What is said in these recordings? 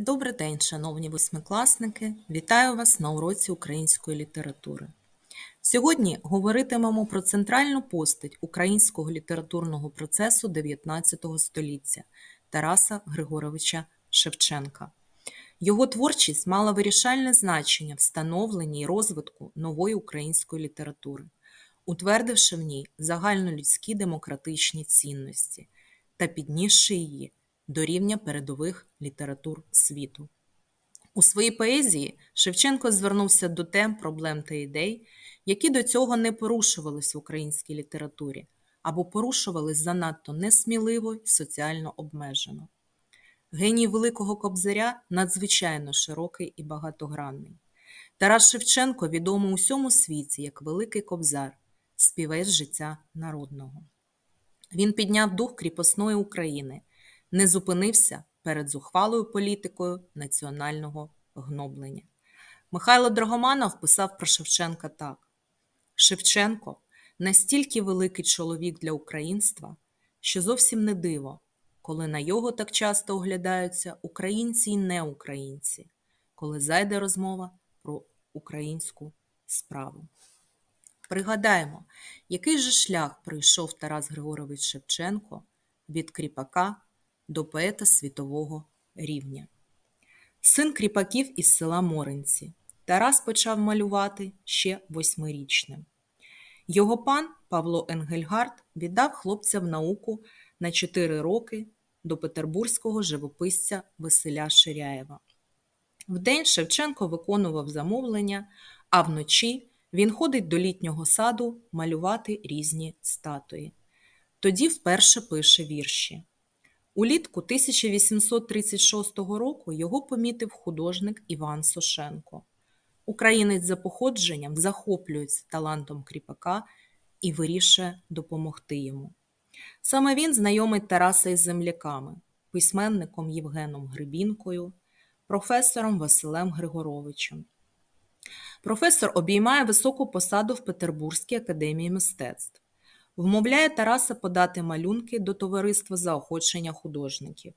Добрий день, шановні восьмикласники! Вітаю вас на уроці української літератури. Сьогодні говоритимемо про центральну постать українського літературного процесу 19 століття Тараса Григоровича Шевченка. Його творчість мала вирішальне значення в становленні і розвитку нової української літератури, утвердивши в ній загальнолюдські демократичні цінності та піднісши її до рівня передових літератур світу. У своїй поезії Шевченко звернувся до тем, проблем та ідей, які до цього не порушувались в українській літературі або порушувались занадто несміливо й соціально обмежено. Геній Великого Кобзаря надзвичайно широкий і багатогранний. Тарас Шевченко відомий у всьому світі як Великий Кобзар, співець життя народного. Він підняв дух кріпосної України, не зупинився перед зухвалою політикою національного гноблення. Михайло Драгоманов писав про Шевченка так: Шевченко настільки великий чоловік для українства, що зовсім не диво, коли на його так часто оглядаються українці і неукраїнці, коли зайде розмова про українську справу. Пригадаємо, який же шлях пройшов Тарас Григорович Шевченко від кріпака до поета світового рівня. Син кріпаків із села Моринці. Тарас почав малювати ще восьмирічним. Його пан Павло Енгельгард віддав хлопця в науку на 4 роки до петербурзького живописця Василя Ширяєва. Вдень Шевченко виконував замовлення, а вночі він ходить до літнього саду малювати різні статуї. Тоді вперше пише вірші. Улітку 1836 року його помітив художник Іван Сошенко. Українець за походженням захоплюється талантом кріпака і вирішує допомогти йому. Саме він знайомить Тараса із земляками, письменником Євгеном Грибінкою, професором Василем Григоровичем. Професор обіймає високу посаду в Петербурзькій академії мистецтв. Вмовляє Тараса подати малюнки до товариства заохочення художників.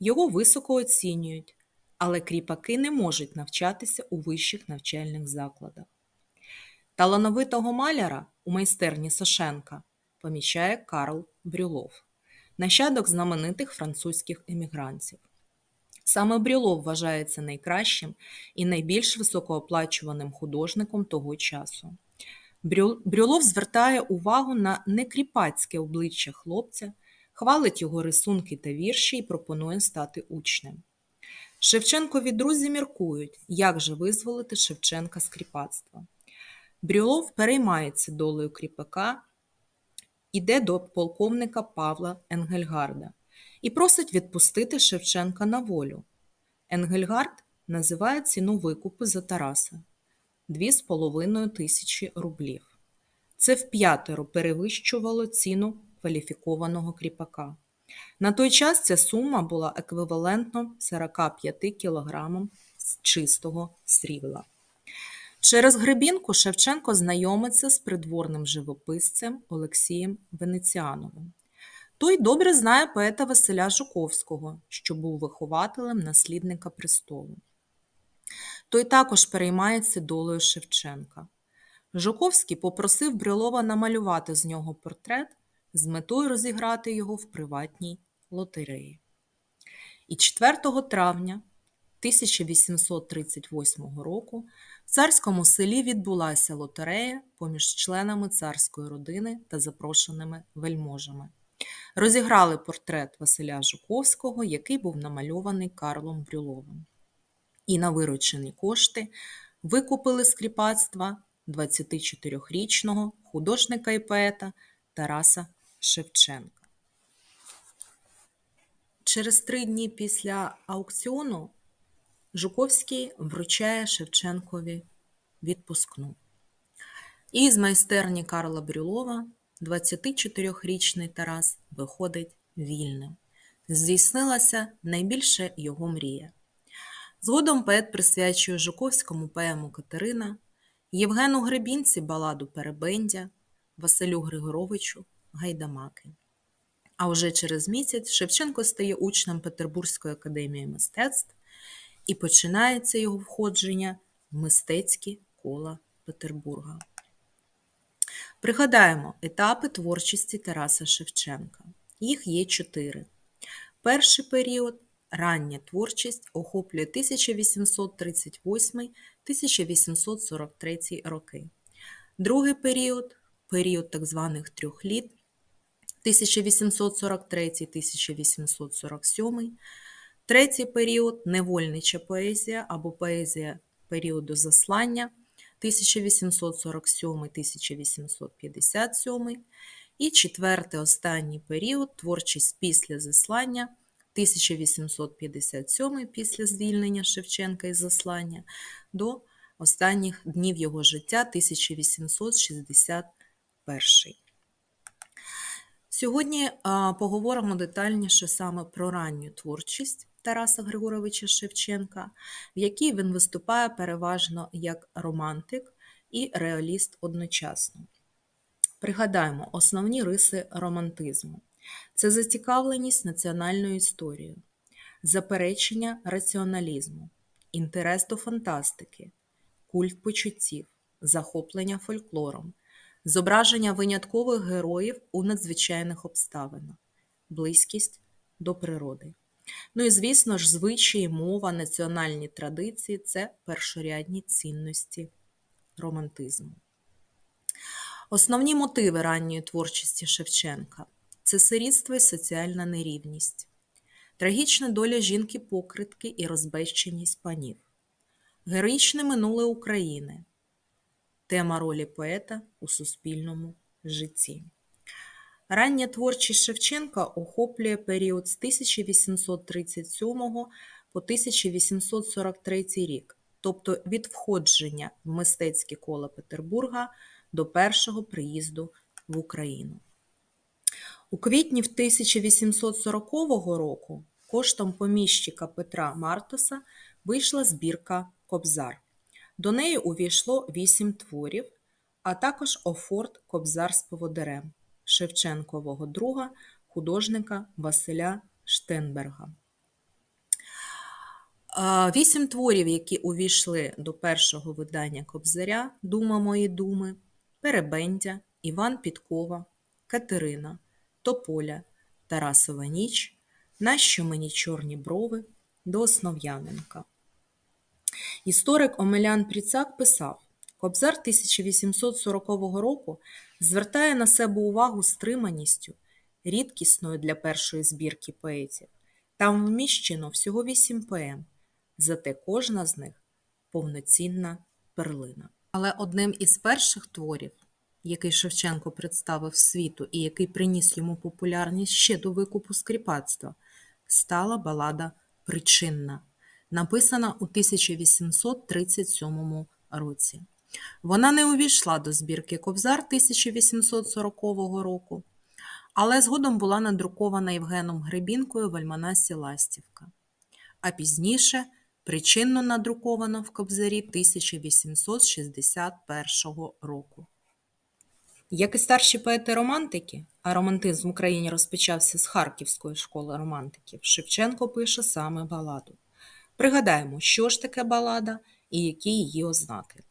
Його високо оцінюють, але кріпаки не можуть навчатися у вищих навчальних закладах. Талановитого маляра у майстерні Сашенка помічає Карл Брюлов, нащадок знаменитих французьких емігрантів. Саме Брюлов вважається найкращим і найбільш високооплачуваним художником того часу. Брюлов звертає увагу на некріпацьке обличчя хлопця, хвалить його рисунки та вірші і пропонує стати учнем. Шевченкові друзі міркують, як же визволити Шевченка з кріпацтва. Брюлов переймається долею кріпака, іде до полковника Павла Енгельгарда і просить відпустити Шевченка на волю. Енгельгард називає ціну викупу за Тараса. 2,5 тисячі рублів. Це вп'ятеро перевищувало ціну кваліфікованого кріпака. На той час ця сума була еквівалентно 45 кілограмам чистого срібла. Через Гребінку Шевченко знайомиться з придворним живописцем Олексієм Венеціановим. Той добре знає поета Василя Жуковського, що був вихователем наслідника престолу. Той також переймається долею Шевченка. Жуковський попросив Брюлова намалювати з нього портрет з метою розіграти його в приватній лотереї. І 4 травня 1838 року в царському селі відбулася лотерея поміж членами царської родини та запрошеними вельможами. Розіграли портрет Василя Жуковського, який був намальований Карлом Брюловим і на виручені кошти викупили з кріпацтва 24-річного художника і поета Тараса Шевченка. Через три дні після аукціону Жуковський вручає Шевченкові відпускну. І з майстерні Карла Брюлова 24-річний Тарас виходить вільним. Здійснилася найбільша його мрія. Згодом поет присвячує Жуковському поему Катерина, Євгену Гребінці баладу Перебендя, Василю Григоровичу Гайдамаки. А вже через місяць Шевченко стає учнем Петербурзької академії мистецтв, і починається його входження в мистецькі кола Петербурга. Пригадаємо етапи творчості Тараса Шевченка. Їх є чотири. Перший період рання творчість охоплює 1838-1843 роки. Другий період період так званих трьох літ 1843-1847. Третій період невольнича поезія або поезія періоду заслання 1847-1857. І четвертий останній період творчість після заслання 1857 після звільнення Шевченка із заслання до останніх днів його життя 1861. Сьогодні поговоримо детальніше саме про ранню творчість Тараса Григоровича Шевченка, в якій він виступає переважно як романтик і реаліст одночасно. Пригадаємо основні риси романтизму: це зацікавленість національною історією, заперечення раціоналізму, інтерес до фантастики, культ почуттів, захоплення фольклором, зображення виняткових героїв у надзвичайних обставинах, близькість до природи. Ну і, звісно ж, звичаї, мова, національні традиції це першорядні цінності романтизму. Основні мотиви ранньої творчості Шевченка це сирітство і соціальна нерівність, трагічна доля жінки-покритки і розбещеність панів, героїчне минуле України, тема ролі поета у суспільному житті. Рання творчість Шевченка охоплює період з 1837 по 1843 рік, тобто від входження в мистецькі кола Петербурга до першого приїзду в Україну. У квітні 1840 року коштом поміщика Петра Мартоса вийшла збірка Кобзар. До неї увійшло вісім творів, а також офорт Кобзар з поводирем Шевченкового друга, художника Василя Штенберга. Вісім творів, які увійшли до першого видання Кобзаря Дума мої думи, Перебендя, Іван Підкова, Катерина, Тополя, Тарасова ніч, Нащо мені чорні брови до Основ'яненка. Історик Омелян Пріцак писав, Кобзар 1840 року звертає на себе увагу стриманістю, рідкісною для першої збірки поетів. Там вміщено всього вісім поем, зате кожна з них повноцінна перлина. Але одним із перших творів, який Шевченко представив світу і який приніс йому популярність ще до викупу скріпацтва, стала балада Причинна, написана у 1837 році. Вона не увійшла до збірки Кобзар 1840 року, але згодом була надрукована Євгеном Гребінкою в альманасі Ластівка, а пізніше причинно надруковано в Кобзарі 1861 року. Як і старші поети-романтики, а романтизм в Україні розпочався з Харківської школи романтиків, Шевченко пише саме баладу. Пригадаємо, що ж таке балада і які її ознаки.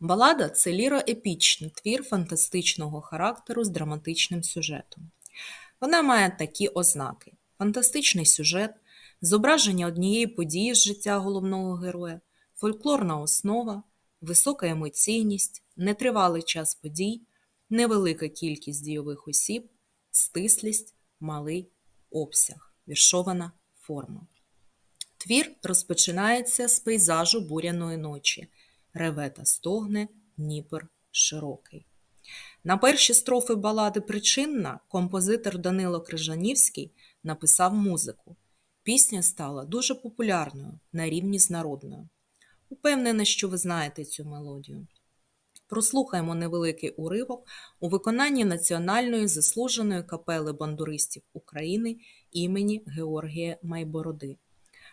Балада це ліроепічний твір фантастичного характеру з драматичним сюжетом. Вона має такі ознаки: фантастичний сюжет, зображення однієї події з життя головного героя, фольклорна основа, висока емоційність, нетривалий час подій, невелика кількість дійових осіб, стислість, малий обсяг, віршована форма. Твір розпочинається з пейзажу буряної ночі, реве та стогне Дніпр широкий. На перші строфи балади Причинна композитор Данило Крижанівський написав музику. Пісня стала дуже популярною на рівні з народною. Упевнена, що ви знаєте цю мелодію. Прослухаємо невеликий уривок у виконанні Національної заслуженої капели бандуристів України імені Георгія Майбороди.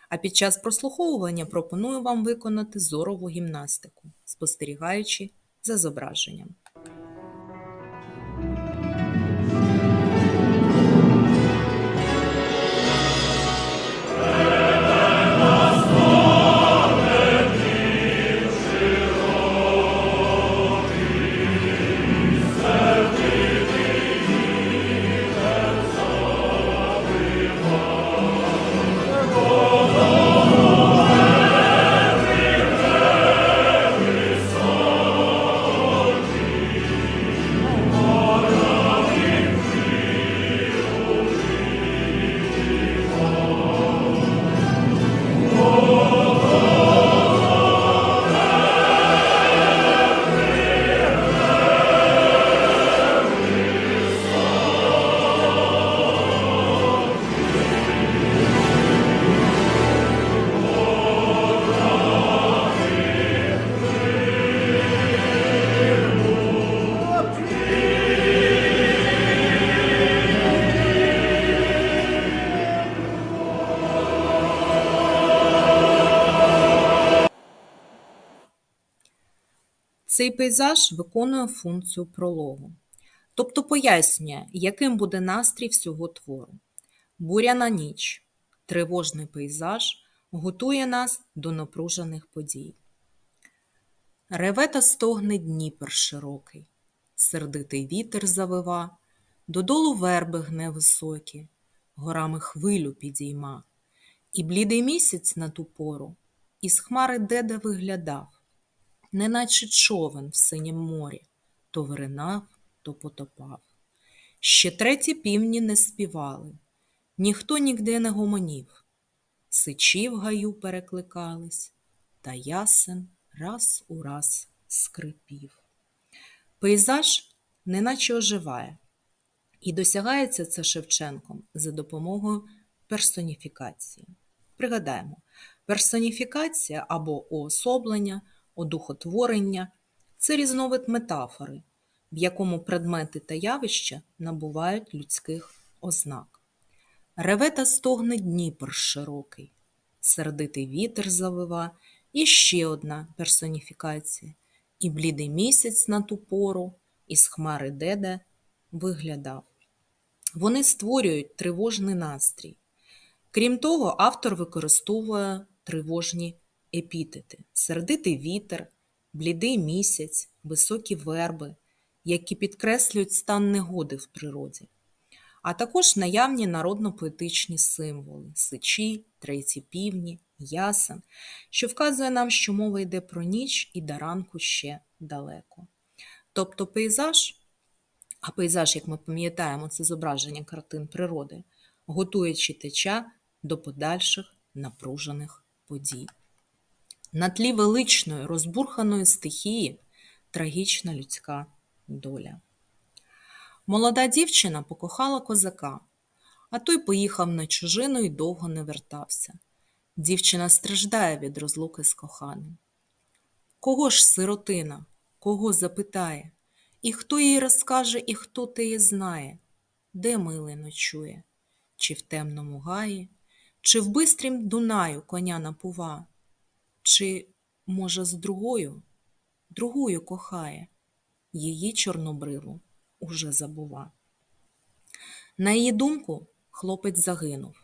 А під час прослуховування пропоную вам виконати зорову гімнастику, спостерігаючи за зображенням. Цей пейзаж виконує функцію прологу, тобто пояснює, яким буде настрій всього твору. Буряна ніч, тривожний пейзаж готує нас до напружених подій. Реве та стогне Дніпр широкий, сердитий вітер завива, додолу верби гне високі, горами хвилю підійма, і блідий місяць на ту пору із хмари деде виглядав, неначе човен в синім морі, то виринав, то потопав. Ще треті півні не співали, ніхто нігде не гомонів, сичі в гаю перекликались, та ясен раз у раз скрипів. Пейзаж неначе оживає, і досягається це Шевченком за допомогою персоніфікації. Пригадаємо, персоніфікація або уособлення, одухотворення це різновид метафори, в якому предмети та явища набувають людських ознак. Реве та стогне Дніпр широкий, сердитий вітер завива, і ще одна персоніфікація, і блідий місяць на ту пору із хмари деде виглядав. Вони створюють тривожний настрій. Крім того, автор використовує тривожні епітети: сердитий вітер, блідий місяць, високі верби, які підкреслюють стан негоди в природі, а також наявні народно-поетичні символи сичі, треті півні, ясен, що вказує нам, що мова йде про ніч і до ранку ще далеко. Тобто пейзаж, а пейзаж, як ми пам'ятаємо, це зображення картин природи, готує читача до подальших напружених подій. На тлі величної розбурханої стихії трагічна людська доля. Молода дівчина покохала козака, а той поїхав на чужину і довго не вертався. Дівчина страждає від розлуки з коханим. Кого ж сиротина, кого запитає, і хто їй розкаже, і хто теє знає, де милий ночує, чи в темному гаї, чи в бистрім Дунаю коня напува, чи, може, з другою, другою кохає, її чорнобриву уже забува. На її думку, хлопець загинув.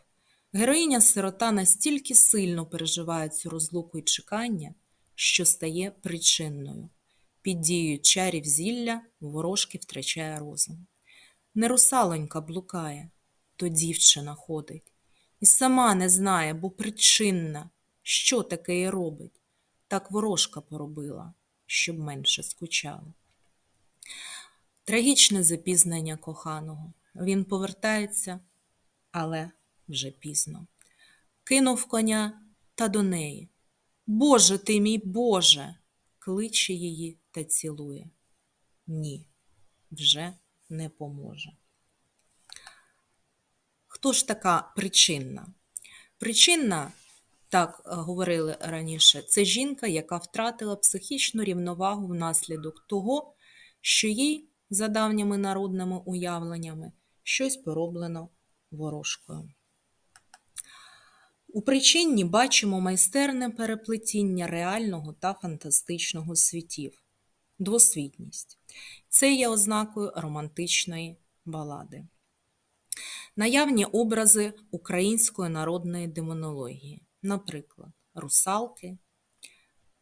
Героїня сирота настільки сильно переживає цю розлуку і чекання, що стає причинною. Під дією чарів зілля ворожки втрачає розум. Не русалонька блукає, то дівчина ходить. І сама не знає, бо причинна, що таке й робить. Так ворожка поробила, щоб менше скучала. Трагічне запізнення коханого. Він повертається, але вже пізно. Кинув коня та до неї. Боже ти мій Боже! кличе її та цілує. Ні, вже не поможе. Хто ж така причинна? Причинна, так е, говорили раніше, це жінка, яка втратила психічну рівновагу внаслідок того, що їй, за давніми народними уявленнями, щось пороблено ворожкою. У причинні бачимо майстерне переплетіння реального та фантастичного світів, двосвітність. Це є ознакою романтичної балади. Наявні образи української народної демонології, наприклад, русалки.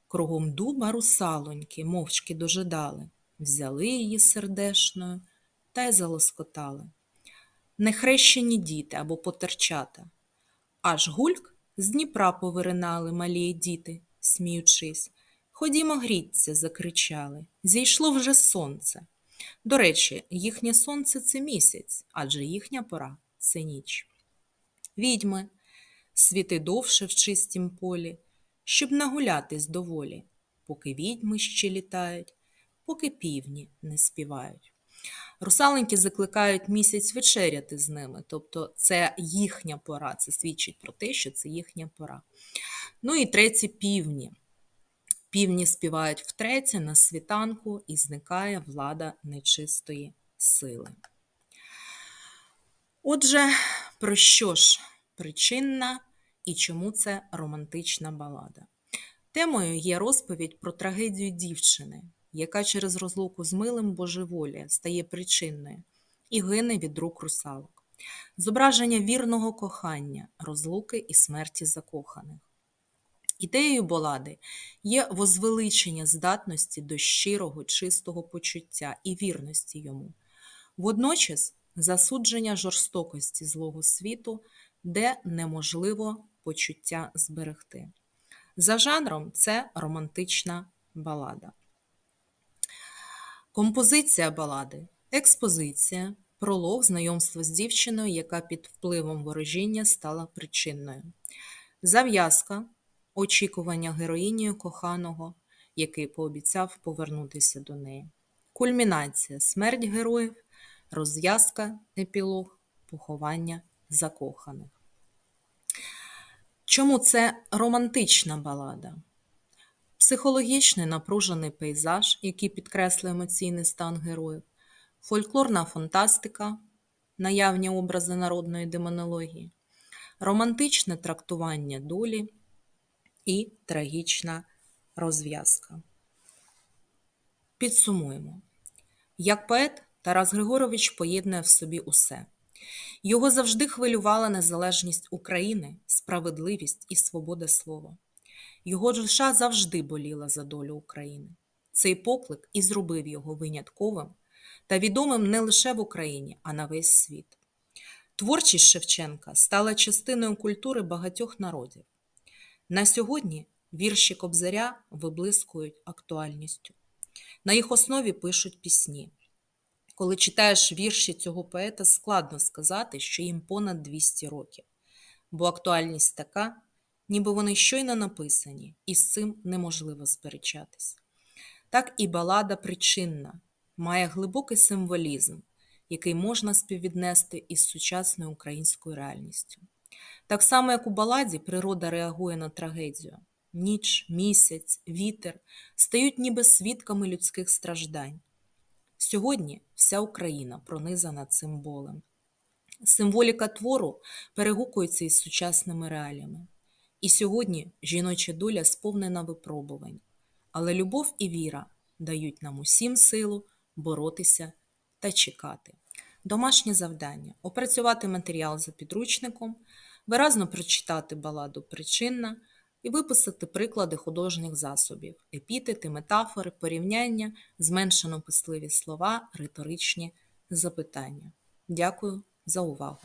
Кругом дуба русалоньки мовчки дожидали, взяли її сердешною та й залоскотали. Нехрещені діти або потерчата. Аж гульк з Дніпра повиринали малі діти, сміючись. Ходімо гріться, закричали. Зійшло вже сонце. До речі, їхнє сонце це місяць, адже їхня пора це ніч. Відьми, світи довше в чистім полі, щоб нагулятись доволі, поки відьми ще літають, поки півні не співають. Русаленьки закликають місяць вечеряти з ними, тобто це їхня пора, це свідчить про те, що це їхня пора. Ну і треті півні. Півні співають втретє на світанку і зникає влада нечистої сили. Отже, про що ж причинна і чому це романтична балада? Темою є розповідь про трагедію дівчини, яка через розлуку з милим божеволіє, стає причинною і гине від рук русалок. Зображення вірного кохання, розлуки і смерті закоханих. Ідеєю балади є возвеличення здатності до щирого, чистого почуття і вірності йому. Водночас засудження жорстокості злого світу, де неможливо почуття зберегти. За жанром це романтична балада. Композиція балади експозиція, пролог знайомства з дівчиною, яка під впливом ворожіння стала причинною. Зав'язка очікування героїнею коханого, який пообіцяв повернутися до неї. Кульмінація смерть героїв, розв'язка, епілог, поховання закоханих. Чому це романтична балада? Психологічний напружений пейзаж, який підкреслює емоційний стан героїв, фольклорна фантастика, наявні образи народної демонології, романтичне трактування долі і трагічна розв'язка. Підсумуємо. Як поет, Тарас Григорович поєднує в собі усе. Його завжди хвилювала незалежність України, справедливість і свобода слова. Його душа завжди боліла за долю України. Цей поклик і зробив його винятковим та відомим не лише в Україні, а на весь світ. Творчість Шевченка стала частиною культури багатьох народів. На сьогодні вірші Кобзаря виблискують актуальністю. На їх основі пишуть пісні. Коли читаєш вірші цього поета, складно сказати, що їм понад 200 років, бо актуальність така, ніби вони щойно написані, і з цим неможливо сперечатись. Так і балада причинна має глибокий символізм, який можна співвіднести із сучасною українською реальністю. Так само, як у баладі, природа реагує на трагедію. Ніч, місяць, вітер стають ніби свідками людських страждань. Сьогодні вся Україна пронизана цим болем. Символіка твору перегукується із сучасними реаліями. І сьогодні жіноча доля сповнена випробувань, але любов і віра дають нам усім силу боротися та чекати. Домашнє завдання опрацювати матеріал за підручником, виразно прочитати баладу причинна і виписати приклади художніх засобів, епітети, метафори, порівняння, зменшено писливі слова, риторичні запитання. Дякую за увагу!